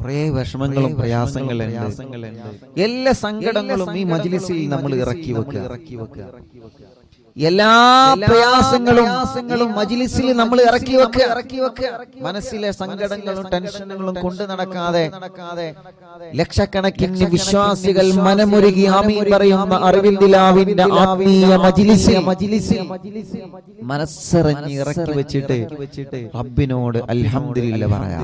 കുറെ വിഷമങ്ങളും പ്രയാസങ്ങളും എല്ലാ സങ്കടങ്ങളും ഈ മജ്ലിസിൽ നമ്മൾ ഇറക്കി വെക്കുക. ഇറക്കി വെക്കുക. എല്ലാ പ്രയാസങ്ങളും മജിലിസിൽ നമ്മൾ ഇറക്കി വെക്കുക. ഇറക്കി വെക്കുക. മനസ്സിലെ സങ്കടങ്ങളും ടെൻഷനുകളും കൊണ്ട് നടക്കാതെ ലക്ഷക്കണക്കിന് വിശ്വാസികൾ മനമുരുകി ആമി പറയുന്ന അറിവിന്ദിലാവിന്റെ ആത്മീയ മജിലിസിൽ മജിലിസിൽ മനസ്സറിഞ്ഞ് ഇറക്കി വെച്ചിട്ട് വെച്ചിട്ട് റബ്ബിനോട് അൽഹമില്ല പറയാ.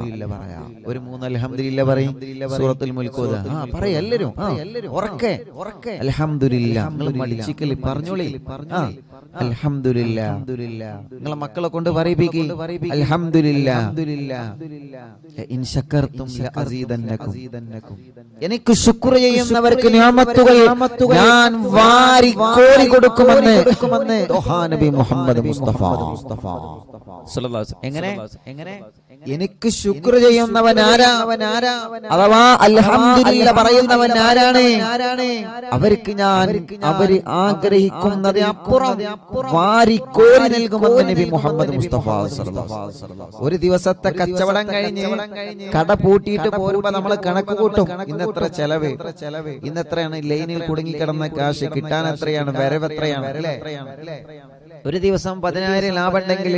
ഒരു മൂന്ന് അൽഹംദുലില്ല പറയും. സൂറത്തുൽ മുൽക്കോദ ആ പറയ എല്ലാരും ഉറക്കെ. ഉറക്കെ. അൽഹംദുലില്ല. നിങ്ങൾ മടിച്ചിക്കൽ പറഞ്ഞോളി. ആ. അൽഹംദുലില്ല. നിങ്ങളെ മക്കളെ കൊണ്ട് പറയിപ്പിക്കി. അൽഹംദുലില്ല. ഇൻ ശക്കർത്തും ലഅസീദന്നകും എനിക്ക് ശുക്ർ ചെയ്യുന്നവർക്ക് നിഅമത്തുകൾ ഞാൻ വാരി കോരി കൊടുക്കുമെന്ന് ദോഹാ നബി മുഹമ്മദ് മുസ്തഫ. എങ്ങനെ? എങ്ങനെ? എനിക്ക് ശുക്ർ ചെയ്യുന്നവൻ ആരാ? അവൻ ആരാ? അഥവാ അൽഹംദുലില്ല പറയുന്നവൻ ആരാണ്? അവർക്ക് ഞാൻ അവർ ആഗ്രഹിക്കുന്നത് അപ്പുറം വാരിക്കോരി നൽകുമെന്ന് നബി മുഹമ്മദ് മുസ്തഫ ഒരു ദിവസത്തെ കച്ചവടം കഴിഞ്ഞ് കട പൂട്ടിയിട്ട് പോരുമ്പോ നമ്മൾ കണക്ക് കൂട്ടും. ഇന്നെത്ര ചെലവ്? ഇന്നെത്രയാണ് ലൈനിൽ കുടുങ്ങിക്കിടന്ന കാശ് കിട്ടാൻ എത്രയാണ്? വരവ് എത്രയാണ്? ഒരു ദിവസം പതിനായിരം ലാഭമുണ്ടെങ്കിൽ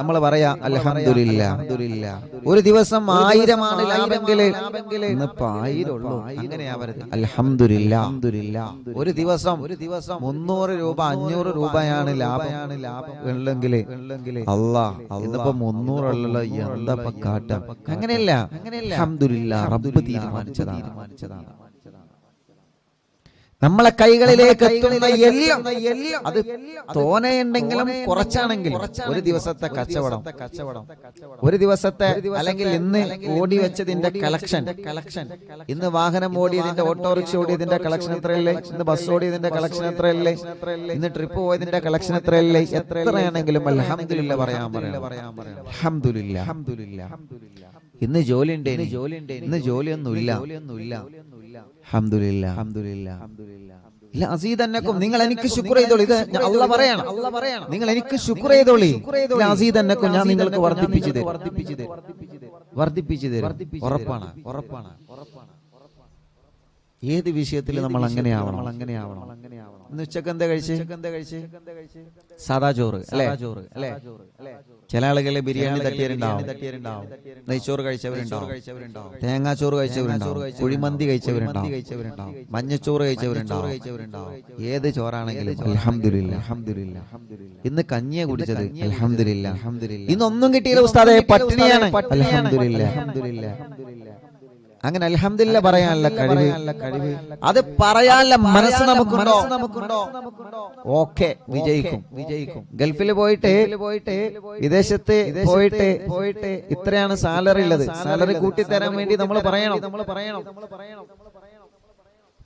നമ്മൾ പറയാ അലഹമില്ല ഒരു ദിവസം ആയിരമാണ് ലാഭെങ്കിൽ ഇന്നിപ്പോ ആയിരം ഉള്ളൂ അങ്ങനെയാവരുത് അൽഹംദുലില്ല ഒരു ദിവസം ഒരു ദിവസം മുന്നൂറ് രൂപ അഞ്ഞൂറ് രൂപയാണ് ലാഭമാണ് ലാഭം ഉള്ളെങ്കിൽ അല്ലാ ഇന്നിപ്പോ മുന്നൂറുള്ള എന്താ കാട്ടം അങ്ങനെയല്ല. അൽഹംദുലില്ല റബ്ബ് തീരുമാനിച്ചതാണ്. തീരുമാനിച്ചതാണ്. നമ്മളെ കൈകളിലേക്ക് എത്തുന്ന എല്ലാം അത് തോനെയുണ്ടെങ്കിലും കുറച്ചാണെങ്കിലും ഒരു ദിവസത്തെ കച്ചവടം. കച്ചവടം. ഒരു ദിവസത്തെ അല്ലെങ്കിൽ ഇന്ന് ഓടി വെച്ചതിന്റെ കളക്ഷൻ കളക്ഷൻ ഇന്ന് വാഹനം ഓടിയതിന്റെ ഓട്ടോറിക്ഷ ഓടിയതിന്റെ കളക്ഷൻ എത്രയല്ലേ ഇന്ന് ബസ് ഓടിയതിന്റെ കളക്ഷൻ എത്രയല്ലേ ഇന്ന് ട്രിപ്പ് പോയതിന്റെ കളക്ഷൻ എത്രയല്ലേ എത്രയാണെങ്കിലും അലഹമില്ല പറയാൻ പറയാം. ഇന്ന് ജോലി ഉണ്ട് ജോലി ഉണ്ട് ഇന്ന് ജോലിയൊന്നുമില്ല. നിങ്ങൾ എനിക്ക് ശുക്ര ചെയ്തോളി. ഇത് അല്ല പറയണം. നിങ്ങൾ എനിക്ക് ശുക്ര ചെയ്തോളി. എന്നക്കും ഞാൻ നിങ്ങൾക്ക് വർദ്ധിപ്പിച്ചു തരും. വർദ്ധിപ്പിച്ചു തരും. വർദ്ധിപ്പിച്ചു തരും. ഉറപ്പാണ് ഉറപ്പാണ് ഉറപ്പാണ്. ഏത് വിഷയത്തിൽ നമ്മൾ അങ്ങനെ ആവണം അങ്ങനെ ആവണം ഇന്ന് ഉച്ചയ്ക്ക് എന്താ കഴിച്ച്? എന്താ കഴിച്ച് സാദാ ചോറ് അല്ലേ? ചോറ് അല്ലേ? ചില ആളുകളെ ബിരിയാണി തട്ടിയവരുണ്ടാവും നെയ്ച്ചോറ് കഴിച്ചവരുണ്ടാവും. തേങ്ങാച്ചോറ് കഴിച്ചവരുണ്ടാവും. കുഴിമന്തി കഴിച്ചവരുണ്ടാവും. കഴിച്ചവരുണ്ടാവും. മഞ്ഞച്ചോറ് കഴിച്ചവരുണ്ടാവും. കഴിച്ചവരുണ്ടാവും. ഏത് ചോറാണെങ്കിലും. അലഹമില്ല അൽഹംദുലില്ല. ഇന്ന് കഞ്ഞിയെ കുടിച്ചത്. അലഹമില്ല ഇന്നൊന്നും കിട്ടിയില്ല ഉസ്താദെ. പട്ടിണിയാണ്. അലഹമില്ല അൽഹംദുലില്ല. അങ്ങനെ അലഹമില്ല പറയാനുള്ള കഴിവ്. അത് പറയാനുള്ള മനസ്സ് നമുക്കുണ്ടോ നമുക്കുണ്ടോ ഓക്കെ വിജയിക്കും. വിജയിക്കും. ഗൾഫിൽ പോയിട്ട് പോയിട്ട് വിദേശത്ത് പോയിട്ട് പോയിട്ട് ഇത്രയാണ് സാലറി ഉള്ളത്. സാലറി കൂട്ടിത്തരാൻ വേണ്ടി നമ്മൾ പറയണം നമ്മൾ പറയണം. നമ്മൾ പറയണം.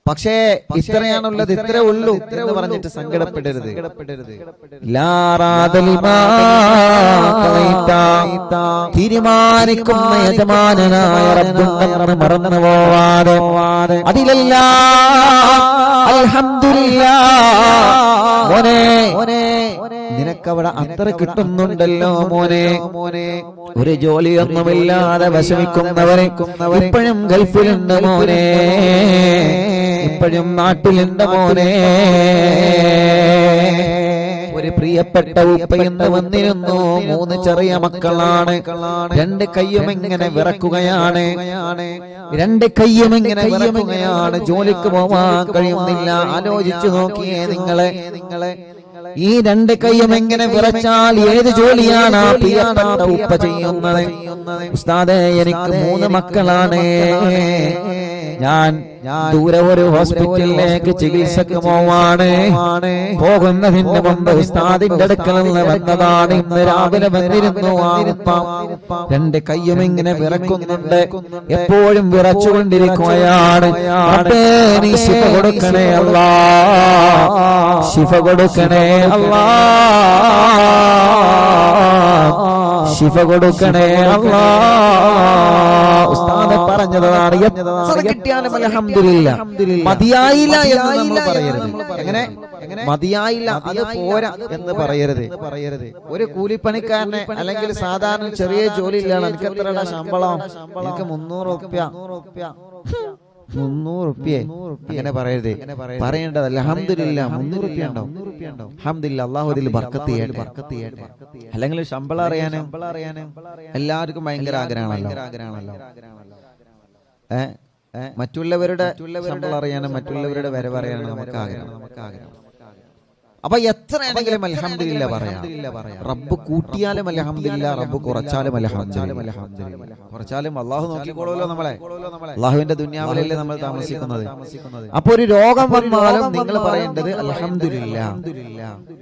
പക്ഷേ ഇത്രയാണുള്ളത് ഇത്രേ ഉള്ളൂ എന്ന് പറഞ്ഞിട്ട് സങ്കടപ്പെടരുത്. തീരുമാനിക്കുന്ന യജമാനായ റബ്ബുണ്ടെന്ന് മറന്നു പോവാതെ അതിലെല്ലാം. അൽഹംദുലില്ലാ. മോനെ നിനക്കവിടെ അത്ര കിട്ടുന്നുണ്ടല്ലോ മോനെ. മോനെ. ഒരു ജോലിയൊന്നുമില്ലാതെ വിഷമിക്കുന്നവരെ ഇപ്പോഴും ഗൾഫിലുണ്ട് മോനെ. ഇപ്പോഴും നാട്ടിലുണ്ട് മോനെ. ഒരു പ്രിയപ്പെട്ട ഉപ്പയെന്ന് വന്നിരുന്നു. മൂന്ന് ചെറിയ മക്കളാണ്. രണ്ട് കയ്യും ഇങ്ങനെ വിറക്കുകയാണ്. രണ്ട് കയ്യും ഇങ്ങനെ വിറക്കുകയാണ്. ജോലിക്ക് പോവാൻ കഴിയുന്നില്ല. ആലോചിച്ചു നോക്കിയേ നിങ്ങളെ. നിങ്ങളെ ഈ രണ്ട് കൈയും എങ്ങനെ വിറച്ചാൽ ഏത് ജോലിയാണ് ഉപ്പ ചെയ്യുന്നത്? ഉസ്താദെ എനിക്ക് മൂന്ന് മക്കളാണ്. ഞാൻ ദൂരെ ഒരു ഹോസ്പിറ്റലിലേക്ക് ചികിത്സക്ക് പോവാണ്. പോകുന്നതിന് മുമ്പ് ഉസ്താദിന്റെ അടുക്കൽ നിന്ന് വന്നതാണ്. ഇന്ന് രാവിലെ വന്നിരുന്നു രണ്ട് കയ്യും ഇങ്ങനെ വിറക്കുന്നുണ്ട്. എപ്പോഴും വിറച്ചുകൊണ്ടിരിക്കുകയാണ്. നീ ശിഫ കൊടുക്കണേ അല്ല ശിഫ കൊടുക്കണേ അല്ലാ ശിഫ കൊടുക്കണേ. അല്ലാ. ഉസ്താദ പറഞ്ഞതാണ്. എത്ര കിട്ടിയാലും അൽഹംദുലില്ല മതിയായില്ല എന്ന് നമ്മൾ പറയരുത്. എങ്ങനെ? മതിയായില്ല അത് പോരാ എന്ന് പറയരുത്. പറയരുത്. ഒരു കൂലിപ്പണിക്കാരനെ അല്ലെങ്കിൽ സാധാരണ ചെറിയ ജോലി ഇല്ലാണ് എനിക്ക് എത്ര ശമ്പളം? എനിക്ക് മുന്നൂറ് റുപ്യ മുന്നൂറ് റുപ്യ അങ്ങനെ പറയരുത്. പറയേണ്ടത് അലഹമില്ല മുന്നൂറ് റുപ്യ ഉണ്ടാവും അഹമ്മദില്ല അള്ളാഹു അതിൽ ബർക്കത്ത് ചെയ്യട്ടെ. ബർക്കത്ത് ചെയ്യട്ടെ. അല്ലെങ്കിൽ ശമ്പളം അറിയാനും എല്ലാവർക്കും ഭയങ്കര ആഗ്രഹമാണല്ലോ. ആഗ്രഹമാണല്ലോ? മറ്റുള്ളവരുടെ ശമ്പളം അറിയാനും മറ്റുള്ളവരുടെ വരവ് അറിയാനും നമുക്ക് ആഗ്രഹം. നമുക്ക് ആഗ്രഹം. അപ്പൊ എത്രയാണെങ്കിലും അലഹമില്ല പറയാം. റബ്ബ് കൂട്ടിയാലും അലഹമില്ല റബ്ബ് കുറച്ചാലും അലഹമില്ല കുറച്ചാലും അള്ളാഹു നോക്കിക്കോളൂല്ലോ നമ്മളെ. അള്ളാഹുവിന്റെ ദുന്യാവിലല്ലേ നമ്മൾ താമസിക്കുന്നത്. അപ്പൊ ഒരു രോഗം വന്നാലും നിങ്ങൾ പറയേണ്ടത് അലഹമില്ല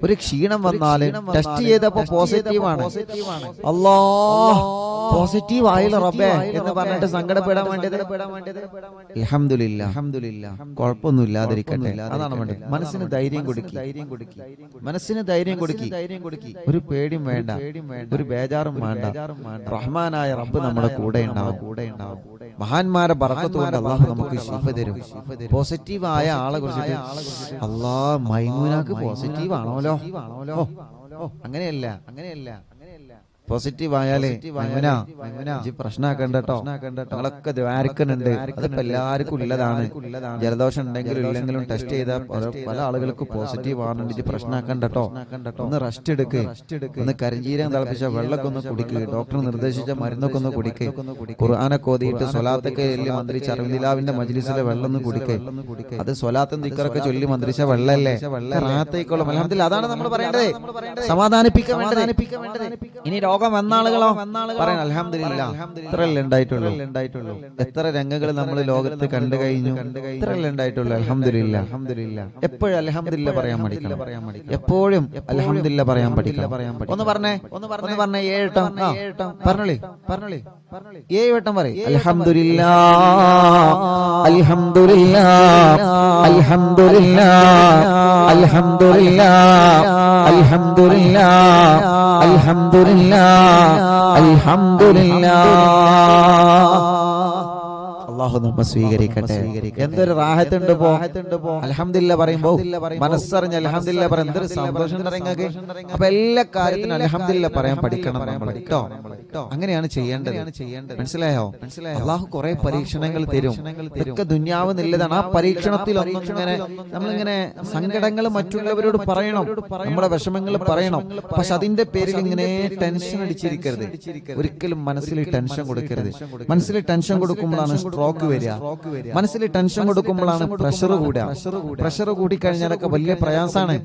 ഒരു ക്ഷീണം വന്നാലും ടെസ്റ്റ് ചെയ്തപ്പോ പോസിറ്റീവ് ആണ്. അല്ലാ പോസിറ്റീവ് ആയില്ല റബ്ബേ എന്ന് പറഞ്ഞിട്ട് സങ്കടപ്പെടാൻ വേണ്ടത് അലഹമില്ല അലഹമില്ല കുഴപ്പമൊന്നും ഇല്ലാതിരിക്കട്ടെ അതാണ് വേണ്ടത്. മനസ്സിന് ധൈര്യം കൊടുക്കും. ധൈര്യം കൊടുക്കി. മനസ്സിന് ധൈര്യം കൊടുക്കി. ധൈര്യം കൊടുക്കി. ഒരു പേടിയും വേണ്ട. ഒരു ബേജാറും വേണ്ട. റഹ്മാനായ റബ്ബ് നമ്മുടെ കൂടെ ഉണ്ടാവും. കൂടെ ഉണ്ടാവും. മഹാന്മാരെ പറക്കത്തുകൊണ്ട് അള്ളാഹു നമുക്ക് ശിഫ തരും. പോസിറ്റീവ് ആയ ആളെ കുറിച്ച് അള്ളാഹ് മൈമൂനാക്ക് പോസിറ്റീവ് ആണോലോ? അങ്ങനെയല്ല. അങ്ങനെയല്ല. പോസിറ്റീവ് ആയാലേ പ്രശ്നമാക്കണ്ട ഞങ്ങളൊക്കെ അതിപ്പോ എല്ലാവർക്കും ഉള്ളതാണ്. ജലദോഷം ഉണ്ടെങ്കിലും ഇല്ലെങ്കിലും ടെസ്റ്റ് ചെയ്ത പല ആളുകൾക്ക് പോസിറ്റീവ് ആണെന്ന് പ്രശ്നമാക്കണ്ടോ പ്രശ്നമാക്കണ്ട കേട്ടോ ഒന്ന് റെസ്റ്റ് എടുക്ക്. ഒന്ന് കരിഞ്ചീരം തിളപ്പിച്ച വെള്ളമൊക്കെ ഒന്ന് കുടിക്ക്. ഡോക്ടർ നിർദ്ദേശിച്ച മരുന്നൊക്കെ ഒന്ന് കുടിക്ക്. ഖുർആാനൊക്കെ ഓതിയിട്ട് സ്വലാത്തൊക്കെ ചൊല്ലി മന്ത്രിച്ച അറിവിലാവിന്റെ മജ്ലിസിലെ വെള്ളം ഒന്ന് കുടിക്ക്. അത് സ്വലാത്തും ദിക്കറൊക്കെ ചൊല്ലി മന്ത്രിച്ച വെള്ളല്ലേ? റാത്തേക്കോളും അതാണ് നമ്മൾ പറയേണ്ടത്. സമാധാനിപ്പിക്കാൻ വേണ്ടത്. ഇനി രോഗം വന്ന ആളുകളോ പറയാൻ അലഹമില്ല ഇത്രയല്ലേ ഉണ്ടായിട്ടുള്ളൂ. ഉണ്ടായിട്ടുള്ളൂ. എത്ര രംഗങ്ങൾ നമ്മൾ ലോകത്ത് കണ്ടു കഴിഞ്ഞു? ഇത്രയല്ലേ ഉണ്ടായിട്ടുള്ളൂ. അലഹമില്ല അലഹമില്ല എപ്പോഴും അലഹമില്ല പറയാൻ പഠിക്കില്ല പറയാൻ പഠിക്കില്ല എപ്പോഴും അലഹമില്ല പറയാൻ പഠിക്കില്ല പറയാൻ ഒന്ന് പറഞ്ഞേ. ഒന്ന് പറഞ്ഞേ. പറഞ്ഞേ. ഏഴട്ടം ആ. പറഞ്ഞോളി. പറഞ്ഞോളി. ഏഴ് വട്ടം പറയും. അലഹമില്ല അൽഹംദുലില്ലാ. അൽഹംദുലില്ലാ. അൽഹംദുലില്ലാ. അൽഹംദുലില്ലാ. അൽഹംദുലില്ലാ. അൽഹംദുലില്ലാ. അള്ളാഹു നമ്മ സ്വീകരിക്കട്ടെ. എന്തൊരു റാഹത്തുണ്ട് പോ അലഹമില്ല പറയുമ്പോ മനസ്സറിഞ്ഞ് അലഹമില്ല പറയാം എന്തൊരു സന്തോഷം നിങ്ങൾക്ക് അപ്പൊ എല്ലാ കാര്യത്തിനും അലഹമില്ല പറയാൻ പഠിക്കണം നമ്മൾ കേട്ടോ? അങ്ങനെയാണ് ചെയ്യേണ്ടത്. മനസ്സിലായോ? അള്ളാഹു കുറെ പരീക്ഷണങ്ങൾ തരും. ഇതൊക്കെ ദുന്യാവ് നല്ലതാണ്. ആ പരീക്ഷണത്തിൽ ഒന്നും ഇങ്ങനെ നമ്മളിങ്ങനെ സങ്കടങ്ങൾ മറ്റുള്ളവരോട് പറയണം. നമ്മുടെ വിഷമങ്ങൾ പറയണം. പക്ഷെ അതിന്റെ പേരിൽ ഇങ്ങനെ ടെൻഷൻ അടിച്ചിരിക്കരുത്. ഒരിക്കലും മനസ്സിൽ ടെൻഷൻ കൊടുക്കരുത്. മനസ്സിൽ ടെൻഷൻ കൊടുക്കുമ്പോഴാണ് സ്ട്രോക്ക് വരിക. മനസ്സിൽ ടെൻഷൻ കൊടുക്കുമ്പോഴാണ് പ്രഷർ കൂടുക. പ്രഷർ കൂടിക്കഴിഞ്ഞാലൊക്കെ വലിയ പ്രയാസാണ്.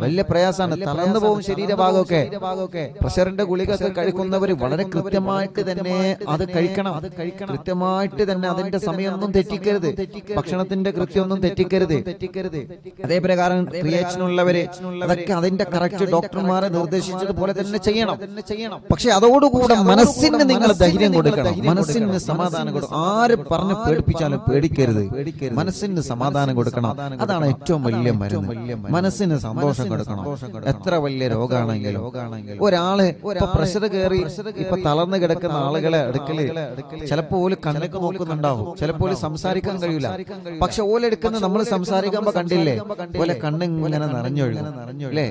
വലിയ പ്രയാസാണ്. തളർന്നു പോകും ശരീരഭാഗമൊക്കെ പ്രഷറിന്റെ ഗുളികയൊക്കെ കഴിക്കുന്നവർ വളരെ കൃത്യമായിട്ട് തന്നെ അത് കഴിക്കണം. കൃത്യമായിട്ട് തന്നെ അതിന്റെ സമയമൊന്നും തെറ്റിക്കരുത്. ഭക്ഷണത്തിന്റെ കൃത്യമൊന്നും തെറ്റിക്കരുത്. അതേപ്രകാരം അതേ പ്രകാരം ക്രിയേഷനുള്ളവര് അതൊക്കെ അതിന്റെ കറക്റ്റ് ഡോക്ടർമാരെ നിർദ്ദേശിച്ചതുപോലെ തന്നെ ചെയ്യണം. ചെയ്യണം. പക്ഷെ അതോടുകൂടെ മനസ്സിന് നിങ്ങൾ ധൈര്യം കൊടുക്കണം. മനസ്സിന് സമാധാനം കൊടുക്കണം. ആര് പറഞ്ഞ് പേടിപ്പിച്ചാലും പേടിക്കരുത്. മനസ്സിന് സമാധാനം കൊടുക്കണം. അതാണ് ഏറ്റവും വലിയ മരുന്ന്. മനസ്സിന് സന്തോഷം കൊടുക്കണം. എത്ര വലിയ രോഗമാണെങ്കിലും ഒരാളെ പ്രഷർ കയറി ഇപ്പൊ തളർന്നു കിടക്കുന്ന ആളുകളെ അടുക്കൽ ചിലപ്പോ ഓൽ കണ്ണൊക്കെ നോക്കുന്നുണ്ടാവും. ചിലപ്പോ സംസാരിക്കാൻ കഴിയില്ല പക്ഷെ ഓലെടുക്കുന്ന നമ്മൾ സംസാരിക്കുമ്പോ കണ്ടില്ലേ? ഓലെ കണ്ണിങ്ങനെ നിറഞ്ഞൊഴുകും. അല്ലേ?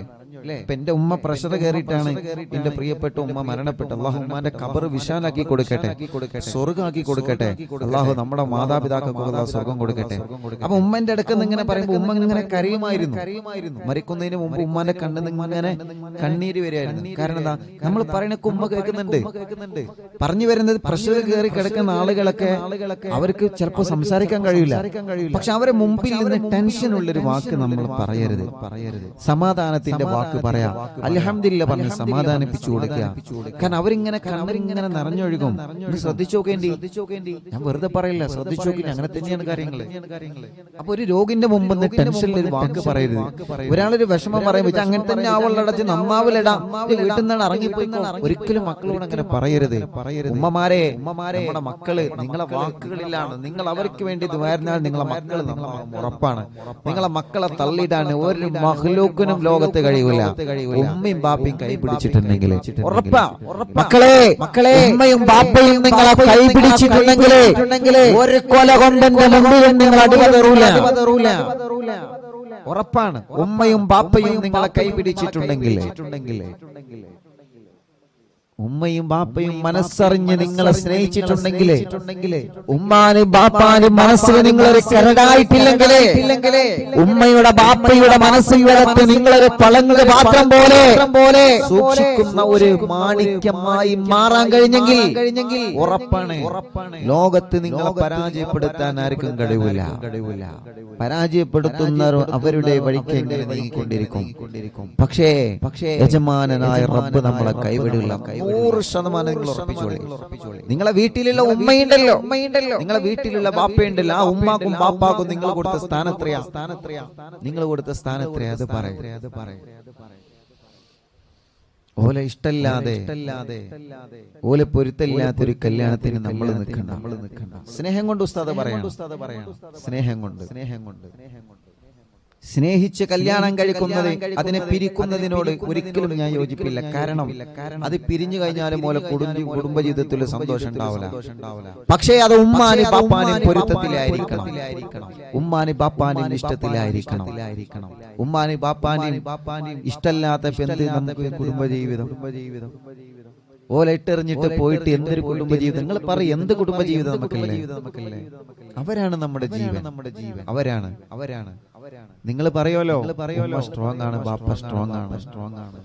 ഇപ്പൊ എന്റെ ഉമ്മ പ്രഷർ കയറിയിട്ടാണ് എന്റെ പ്രിയപ്പെട്ട ഉമ്മ മരണപ്പെട്ട അള്ളാഹു ഉമ്മാന്റെ കബർ വിശാലാക്കി കൊടുക്കട്ടെ. സ്വർഗമാക്കി കൊടുക്കട്ടെ. അള്ളാഹു നമ്മുടെ മാതാപിതാക്കൾക്ക് അള്ളാഹു സ്വർഗം കൊടുക്കട്ടെ. അപ്പൊ ഉമ്മന്റെ അടുക്കൽ നിന്ന് ഇങ്ങനെ പറയുമ്പോ ഉമ്മ ഇങ്ങനെ കരയുമായിരുന്നു. മരിക്കുന്നതിന് മുമ്പ് ഉമ്മാന്റെ കണ്ണിൽ നിന്ന് ഇങ്ങനെ കണ്ണീര് വരികയായിരുന്നു. കാരണം എന്താ? നമ്മൾ പറയണൊക്കെ ഉമ്മ കേൾക്കുന്നുണ്ട്. പറഞ്ഞു വരുന്നത് പ്രഷർ കയറി കിടക്കുന്ന ആളുകളൊക്കെ അവർക്ക് ചിലപ്പോ സംസാരിക്കാൻ കഴിയില്ല. പക്ഷെ അവരെ മുമ്പിൽ നിന്ന് ടെൻഷൻ ഉള്ളൊരു വാക്ക് നമ്മൾ പറയരുത്. പറയരുത്. സമാധാനത്തിന്റെ വാക്ക് പറയാം. അലഹമില്ല പറഞ്ഞ് സമാധാനിപ്പിച്ചു കൊടുക്കുക. കാരണം അവരിങ്ങനെ കണ്ണരിങ്ങനെ നിറഞ്ഞൊഴുകും. ഒന്ന് ശ്രദ്ധിച്ചു നോക്കേണ്ടി ഞാൻ വെറുതെ പറയില്ല. ശ്രദ്ധിച്ചോക്കി അങ്ങനെ തന്നെയാണ് കാര്യങ്ങൾ അപ്പൊ ഒരു രോഗിന്റെ മുമ്പ് ടെൻഷനിൽ ഒരു വാക്ക് പറയരുത്. ഒരാളൊരു വിഷമം പറയുമ്പോൾ "ഇത് അങ്ങനെ തന്നെ ആവളടച്ച് നന്നാവില്ലടാ ഇത് വീട്ടിൽ നിന്നാണ് ഇറങ്ങിപ്പോയി ഒരിക്കലും മക്കളോട് അങ്ങനെ പറയരുത്. ഉമ്മമാരെ ഉമ്മമാരെ നമ്മുടെ മക്കൾ നിങ്ങളെ വാക്കുകളിലാണ്. നിങ്ങൾ അവർക്ക് വേണ്ടി ദ്വാരുന്നാൽ നിങ്ങളെ മക്കൾ ഉറപ്പാണ്. നിങ്ങളെ മക്കളെ തള്ളിയിടാൻ ഒരു മഹ്ലൂക്കിനും ലോകത്ത് കഴിയൂല. ഉമ്മയും ബാപ്പയും കൈ പിടിച്ചിട്ടുണ്ടെങ്കിൽ മക്കളെ മക്കളെ ഉമ്മയും ബാപ്പയും നിങ്ങളെ കൈ പിടിച്ചിട്ടുണ്ടെങ്കിൽ ഒരു കൊല കൊണ്ടെന്റെ മുമ്പിൽ നിങ്ങൾ അടിവതറൂല ഉറപ്പാണ്. ഉമ്മയും ബാപ്പയും നിങ്ങളെ കൈ പിടിച്ചിട്ടുണ്ടെങ്കിൽ ഉമ്മയും ബാപ്പയും മനസ്സറിഞ്ഞ് നിങ്ങളെ സ്നേഹിച്ചിട്ടുണ്ടെങ്കിലേ ഉമ്മാനും ബാപ്പാനും മനസ്സിൽ നിങ്ങളൊരു കരടായിട്ടില്ലെങ്കിലേ ഉമ്മയുടെ ബാപ്പയുടെ മനസ്സിൽ വരത്ത് നിങ്ങളൊരു പളങ്ങ് പാത്രം പോലെ പോലെ സൂക്ഷിക്കുന്ന ഒരു മാണിക്യമായി മാറാൻ കഴിഞ്ഞെങ്കിൽ കഴിഞ്ഞെങ്കിൽ ഉറപ്പാണ്. ലോകത്ത് നിങ്ങളെ പരാജയപ്പെടുത്താൻ ആർക്കും കഴിവില്ല. കഴിവില്ല. പരാജയപ്പെടുത്തുന്ന അവരുടെ വഴിക്ക് എങ്ങനെ നീങ്ങിക്കൊണ്ടിരിക്കും. പക്ഷേ പക്ഷേ യജമാനനായ റബ്ബ് നമ്മളെ കൈവിടില്ല. നൂറ് ശതമാനം നിങ്ങൾ ഉറപ്പിച്ചോളി. നിങ്ങളെ വീട്ടിലുള്ള ഉമ്മയുണ്ടല്ലോ. ഉമ്മയുണ്ടല്ലോ. നിങ്ങളെ വീട്ടിലുള്ള ബാപ്പയുണ്ടല്ലോ. ആ ഉമ്മാക്കും ബാപ്പാക്കും നിങ്ങൾ കൊടുത്ത സ്ഥാനത്രയാ സ്ഥാനത്രയാ നിങ്ങൾ കൊടുത്ത സ്ഥാനത്രയാ അത് പറയും. അത് പറയും. ഓലെ ഇഷ്ടല്ലാതെ ഓലെ പൊരുത്തല്ലാത്ത ഒരു കല്യാണത്തിന് നമ്മൾ നിൽക്കണ്ട. നമ്മൾ നിൽക്കണ്ട. സ്നേഹം കൊണ്ട് ഉസ്താദ് പറയാം ഉസ്താദ് പറയാം സ്നേഹം കൊണ്ട്. സ്നേഹം കൊണ്ട്. സ്നേഹിച്ച് കല്യാണം കഴിക്കുന്നത് അതിനെ പിരിക്കുന്നതിനോട് ഒരിക്കലും ഞാൻ യോജിപ്പില്ല. കാരണം അത് പിരിഞ്ഞു കഴിഞ്ഞാലും പോലെ കുടുംബ കുടുംബജീവിതത്തിൽ സന്തോഷം ഉണ്ടാവില്ല. പക്ഷേ അത് ഉമ്മാനി ബാപ്പാനും പൊരുത്തത്തിലായിരിക്കണം. ഉമ്മാനി ബാപ്പാനും ഇഷ്ടത്തിലായിരിക്കണം. ഉമ്മാനി ബാപ്പാനും ഇഷ്ടമല്ലാത്ത എന്ത് നമുക്ക് കുടുംബജീവിതം. കുടുംബജീവിതം. ഓല എറിഞ്ഞിട്ട് പോയിട്ട് എന്തൊരു കുടുംബജീവിതം? നിങ്ങൾ പറ എന്ത് കുടുംബജീവിതം നമുക്കല്ലേ അവരാണ് നമ്മുടെ ജീവൻ. നമ്മുടെ ജീവൻ. അവരാണ്. അവരാണ്. അവരാണ് നിങ്ങൾ പറയോലോ? പറയുമല്ലോ സ്ട്രോങ് ആണ് ബാപ്പ സ്ട്രോങ് ആണ് സ്ട്രോങ് ആണ്.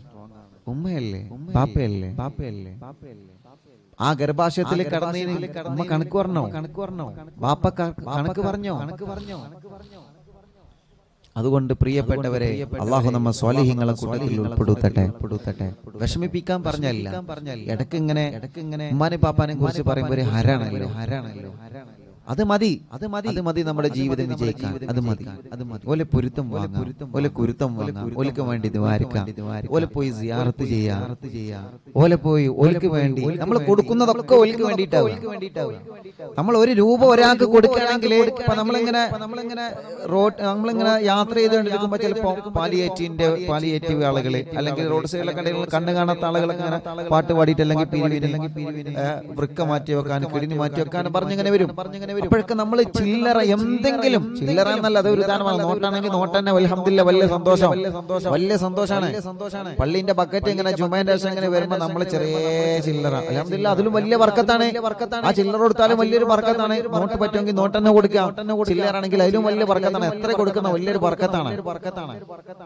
ഉമ്മയല്ലേ? ബാപ്പയല്ലേ? ബാപ്പയല്ലേ? ആ ഗർഭാശയത്തിൽ കടന്നതിന് ഉമ്മ കണക്ക് പറഞ്ഞോ? കണക്ക് പറഞ്ഞോ? ബാപ്പ കണക്ക് പറഞ്ഞോ കണക്ക് പറഞ്ഞോ? കണക്ക് പറഞ്ഞോ? അതുകൊണ്ട് പ്രിയപ്പെട്ടവരെ അള്ളാഹു നമ്മ സ്വാലിഹ്യങ്ങളെ കൂട്ടത്തിൽ ഉൾപ്പെടുത്തട്ടെ. ഉൾപ്പെടുത്തട്ടെ. വിഷമിപ്പിക്കാൻ പറഞ്ഞല്ല. ഇടയ്ക്ക് ഇങ്ങനെ ഇടയ്ക്ക് ഇങ്ങനെ ഉമ്മാനെ പാപ്പാനെ കുറിച്ച് പറയുമ്പോൾ ഒരു ഹരാണല്ലോ. ഹരാണല്ലോ. അത് മതി. അത് മതി. അത് മതി നമ്മുടെ ജീവിതം വിജയിക്കാൻ. അത് മതി. അത് മതി. ഓലെ പൊരുത്തം വാങ്ങാം. ഓലെ കുരുത്തം വാങ്ങാം. ഓലക്ക് വേണ്ടി ദ്വാരിക്കാം. ഓലെ പോയി സിയാറത്ത് ചെയ്യാം. ഓലെ പോയി ഓലക്ക് വേണ്ടി. നമ്മൾ കൊടുക്കുന്നതൊക്കെ ഓലക്ക് വേണ്ടിയിട്ടാവും. നമ്മൾ ഒരു രൂപ ഒരാൾക്ക് കൊടുക്കുകയാണെങ്കിൽ ഇപ്പൊ നമ്മളിങ്ങനെ നമ്മളിങ്ങനെ റോഡ് നമ്മളിങ്ങനെ യാത്ര ചെയ്തുകൊണ്ടിരിക്കുമ്പോൾ ചിലപ്പോ പാലിയേറ്റിന്റെ പാലിയേറ്റീവ് ആളുകൾ അല്ലെങ്കിൽ റോഡ് സൈഡിലൊക്കെ കണ്ണു കാണാത്ത ആളുകളൊക്കെ ഇങ്ങനെ പാട്ട് പാടിയിട്ട് അല്ലെങ്കിൽ പിരിവിന് വൃക്ക മാറ്റി വെക്കാൻ കിഴിഞ്ഞ് മാറ്റി വെക്കാൻ പറഞ്ഞിങ്ങനെ വരും. പറഞ്ഞിങ്ങനെ അപ്പോഴൊക്കെ നമ്മൾ ചില്ലറ എന്തെങ്കിലും ചില്ലറ എന്നല്ല അത് ഒരു ഉദാഹരണമാണ്. നോട്ടാണെങ്കിൽ നോട്ടന്നെ അൽഹംദുലില്ല വലിയ സന്തോഷം. വലിയ സന്തോഷമാണ് പള്ളിന്റെ ബക്കറ്റ് ഇങ്ങനെ ജുമേന്റെ ശേഷം ഇങ്ങനെ വരുമ്പോ നമ്മൾ ചെറിയ ചില്ലറ. അലഹമില്ല അതിലും വലിയ വർക്കത്താണ്. ആ ചില്ലറ കൊടുത്താലും വലിയൊരു വർക്കത്താണ്. നോട്ട് പറ്റുമെങ്കിൽ നോട്ടന്നെ തന്നെ ചില്ലറ ആണെങ്കിൽ അതിലും വലിയ വർക്കത്താണ്. എത്ര കൊടുക്കുന്ന വലിയൊരു വർക്കത്താണ്.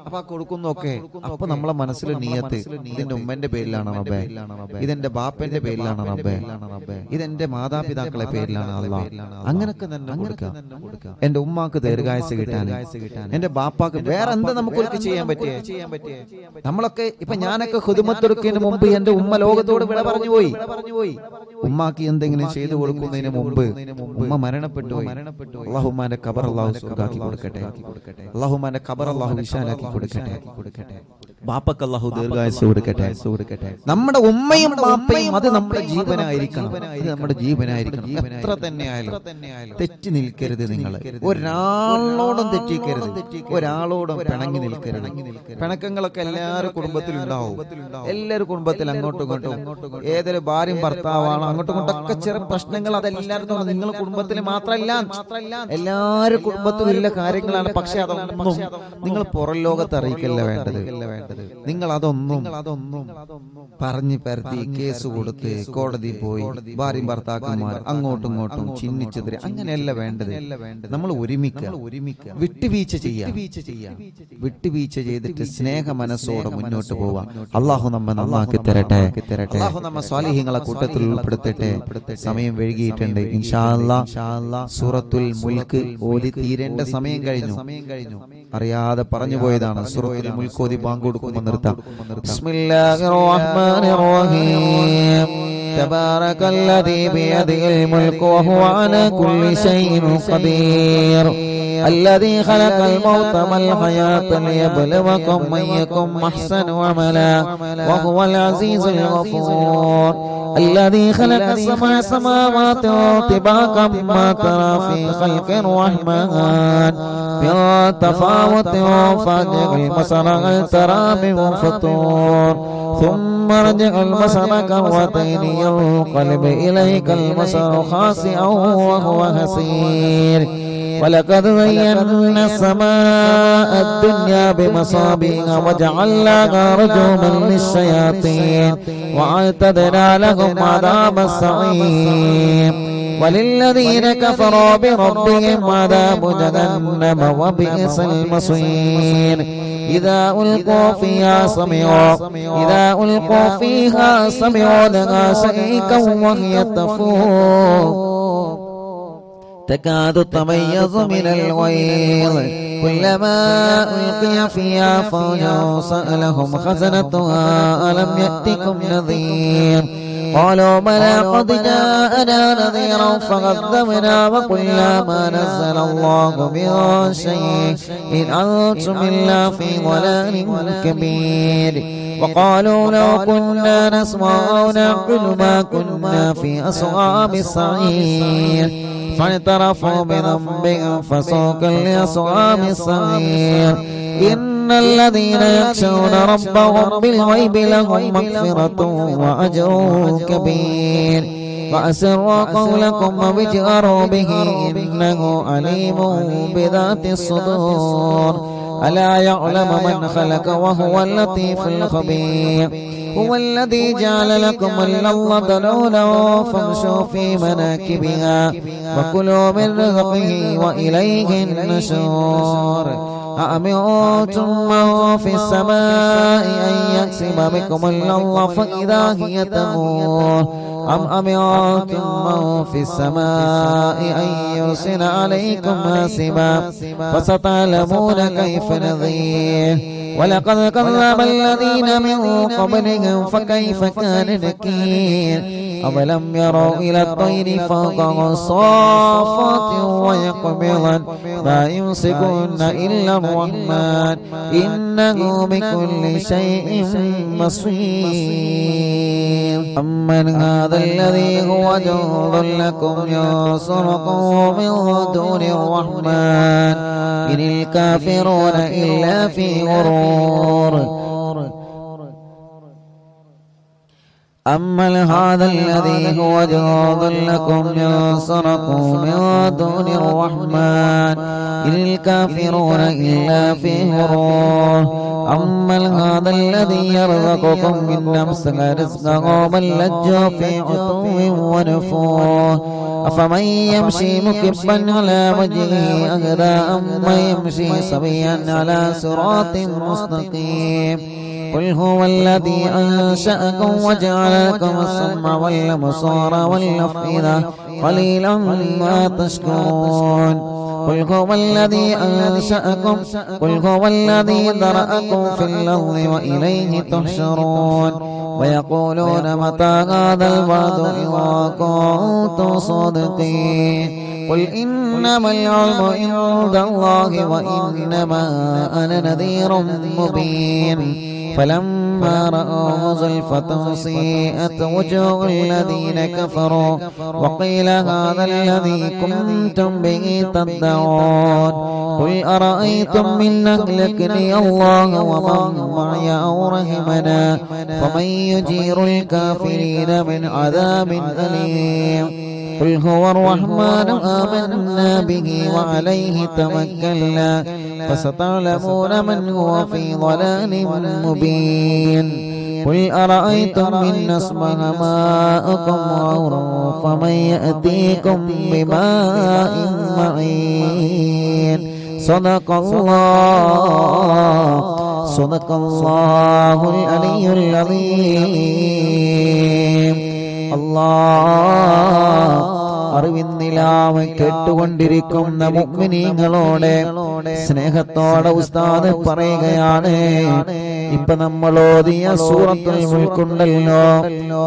അപ്പൊ കൊടുക്കുന്നൊക്കെ അപ്പൊ നമ്മളെ മനസ്സിൽ നീയത്ത്. ഇതിന്റെ ഉമ്മന്റെ പേരിലാണ് റബ്ബേ? ഇതെന്റെ ബാപ്പന്റെ പേരിലാണ് റബ്ബേ? ഇതെന്റെ മാതാപിതാക്കളെ പേരിലാണ് അള്ളാ അങ്ങനൊക്കെ തന്നെ കൊടുക്കാം. എന്റെ ഉമ്മാക്ക് ദീർഘായസ് കിട്ടാൻ എന്റെ ബാപ്പാക്ക് വേറെ എന്താ നമുക്ക് ചെയ്യാൻ പറ്റിയ? ചെയ്യാൻ പറ്റിയേ? നമ്മളൊക്കെ ഇപ്പൊ ഞാനൊക്കെ ഹുദുമത്തൊടുക്കുന്നതിന് മുമ്പ് എന്റെ ഉമ്മ ലോകത്തോട് വിട പറഞ്ഞു പോയി. ഉമ്മാക്ക് എന്തെങ്കിലും ചെയ്തു കൊടുക്കുന്നതിന് മുമ്പ് ഉമ്മ മരണപ്പെട്ടു പോയി. അള്ളാഹുമാന്റെ ഖബർ അള്ളാഹു സുഖാക്കി കൊടുക്കട്ടെ. അള്ളാഹുമാന്റെ ഖബർ അള്ളാഹു വിശാലാക്കി കൊടുക്കട്ടെ. കൊടുക്കട്ടെ. ബാപ്പക്ക് അള്ളാഹു ദീർഘായസ് കൊടുക്കട്ടെ. കൊടുക്കട്ടെ. നമ്മുടെ ഉമ്മയും ബാപ്പയും അത് നമ്മുടെ ജീവനായിരിക്കണം. നമ്മുടെ ജീവനായിരിക്കണം. എത്ര തന്നെ ആയാലും. തെറ്റി നിൽക്കരുത് നിങ്ങൾ ഒരാളോടും തെറ്റിക്കരുത്. ഒരാളോടും പിണങ്ങി നിൽക്കരുത്. പിണക്കങ്ങളൊക്കെ എല്ലാവരും കുടുംബത്തിൽ ഉണ്ടാവും എല്ലാവരും കുടുംബത്തിൽ അങ്ങോട്ടും ഇങ്ങോട്ടും. ഏതൊരു ഭാര്യയും ഭർത്താവാണ് അങ്ങോട്ടും ഇങ്ങോട്ടൊക്കെ ചെറിയ പ്രശ്നങ്ങൾ അതെല്ലാവരും നിങ്ങൾ കുടുംബത്തിൽ മാത്രമല്ല. എല്ലാവരും കുടുംബത്തിലും ഉള്ള കാര്യങ്ങളാണ് പക്ഷെ അതൊന്നും നിങ്ങൾ പുറം ലോകത്ത് അറിയിക്കല്ല വേണ്ടത്. നിങ്ങൾ അതൊന്നും അതൊന്നും പറഞ്ഞു പരത്തി കേസ് കൊടുത്ത് കോടതി പോയി ഭാര്യയും ഭർത്താക്കന്മാർ അങ്ങോട്ടും ഇങ്ങോട്ടും ചിഹ്നിച്ചെതിരെ അങ്ങനെയല്ല വേണ്ടത്. നമ്മൾ ഒരുമിക്കുക. ഒരുമിക്കുക. വിട്ടുവീഴ്ച ചെയ്യാം വിട്ടുവീഴ്ച ചെയ്തിട്ട് സ്നേഹ മനസ്സോടെ മുന്നോട്ട് പോവാം അള്ളാഹു നമ്മെ നന്നാക്കി തരട്ടെ. തരട്ടെ. അള്ളാഹു നമ്മെ സ്വാലിഹ്യങ്ങളെ കൂട്ടത്തിൽ ഉൾപ്പെടുത്തട്ടെ. സമയം വൈകിയിട്ടുണ്ട്. സൂറത്തുൽ മുൽക്ക് ഓതി തീരേണ്ട സമയം കഴിഞ്ഞു സമയം കഴിഞ്ഞു. അറിയാതെ പറഞ്ഞു പോയതാണ്. സൂറത്തുൽ മുൽക്ക് ഓതി ബാങ്ക് കൊടുക്കുമ്പോൾ നിർത്താം. تبارك الذي بيده الملك وهو على كل شيء قدير. الذي خلق الموت والحياة ليبلوكم أيكم أحسن عملا. وهو العزيز الغفور. الذي خلق سبع سماوات طباقا ما ترى في خلق الرحمن. من تفاوت فاجر هل ترى من فطور ثم رجع البصر كرتين ينقلب إليك البصر خاسئا وهو حسير. ولقد زينا السماء الدنيا بمصابيح وجعلناها رجوما للشياطين وأعتدنا لهم عذاب السعير. وللذين كفروا بربهم عذاب جهنم وبئس المصير. إذا ألقوا فيها سمعوا إذا ألقوا فيها سمعوا لها شيئا وهي تفور. تكاد تميز من الغيظ. كلما ألقي فيها فوج سألهم خزنتها ألم يأتكم نذير؟ قالوا بلى قد جاءنا نذيرا فقدمنا وقلنا ما نزل الله من شيء إن أنتم إلا في ضلال كبير. وقالوا لو كنا نسمع أو نعقل ما كنا في أصحاب السعير. فاعترفوا بذنبهم فسوقا لأصحاب السعير. إن الذين يخشون ربهم بالغيب لهم مغفرة وأجر كبير. وأسروا قولكم واجهروا به إنه عليم بذات الصدور. ألا يعلم من خلق وهو اللطيف الخبير. هو الذي جعل لكم الأرض ذلولا فامشوا في مناكبها وكلوا من رزقه وإليه النشور. أأمنتم من في السماء أن يقسم بكم الأرض فإذا هي تمور. أم أمنتم من في السماء أن يرسل عليكم حاسبا فستعلمون كيف نذير. ولقد كذب الذين من قبلهم فكيف كان نكير؟ أولم يروا إلى الطير فوقهم صافات ويقبضن ما يمسكن إلا الرحمن. إنه بكل شيء بصير. أمن هذا الذي هو جند لكم ينصركم من دون الرحمن. إن الكافرون إلا في غرور. النار أما هذا الذي هو جند لكم ينصركم من دون الرحمن. إن الكافرون إلا في غرور أما هذا الذي يرزقكم من أمسك رزقه بل لجوا في عتو ونفور أفمن يمشي مكبا على وجهه أهدى أما يمشي سويا على صراط مستقيم. قل هو الذي أنشأكم وجعل لكم السمع والأفئدة قليلا ما تشكرون. قل هو الذي أنشأكم قل هو الذي ذرأكم في الأرض وإليه تحشرون. ويقولون متى هذا الوعد إن كنتم صادقين. قل إنما العلم عند الله وإنما أنا نذير مبين. فلما رأوه زلفة سيئت وجوه الذين كفروا وقيل هذا الذي كنتم به تدعون قل أرأيتم من أهلكني الله ومن معي أو رحمنا فمن يجير الكافرين من عذاب أليم قل هو الرحمن آمنا به وعليه توكلنا. فستعلمون من هو في ضلال مبين. قل أرأيتم إن أصبح ماءكم غورا فمن يأتيكم بماء معين. صدق الله. صدق الله العلي العظيم. അല്ലാ അറിവിന്നിലാവ് കേട്ടുകൊണ്ടിരിക്കുന്ന മുഗ്മിനീങ്ങളോടെ. സ്നേഹത്തോടെ ഉസ്താദ് പറയുകയാണ്. ഇപ്പൊ നമ്മൾ ഓതിയ സൂറത്തിൽ ഉൾക്കൊണ്ടല്ലോ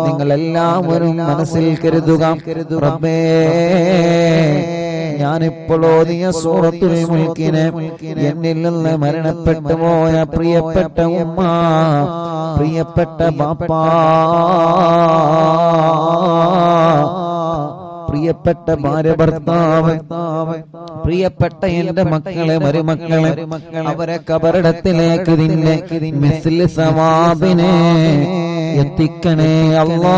നിങ്ങളെല്ലാവരും മനസ്സിൽ കരുതുക. കരുതുക. ഞാനിപ്പോൾ നീ സൂറത്തുൽ മുൽക്കിനെ എന്നിൽ നിന്ന് മരണപ്പെട്ടു പോയ പ്രിയപ്പെട്ട ഉമ്മ പ്രിയപ്പെട്ട ബാപ്പാ പ്രിയപ്പെട്ട ഭാര്യ ഭർത്താവ് പ്രിയപ്പെട്ട എന്റെ മക്കളെ മരുമക്കളെ അവരെ കബറിടത്തിലേക്ക് നിന്നെ മിസ്ലി സവാബിനെ എത്തിക്കണേ അല്ലാ.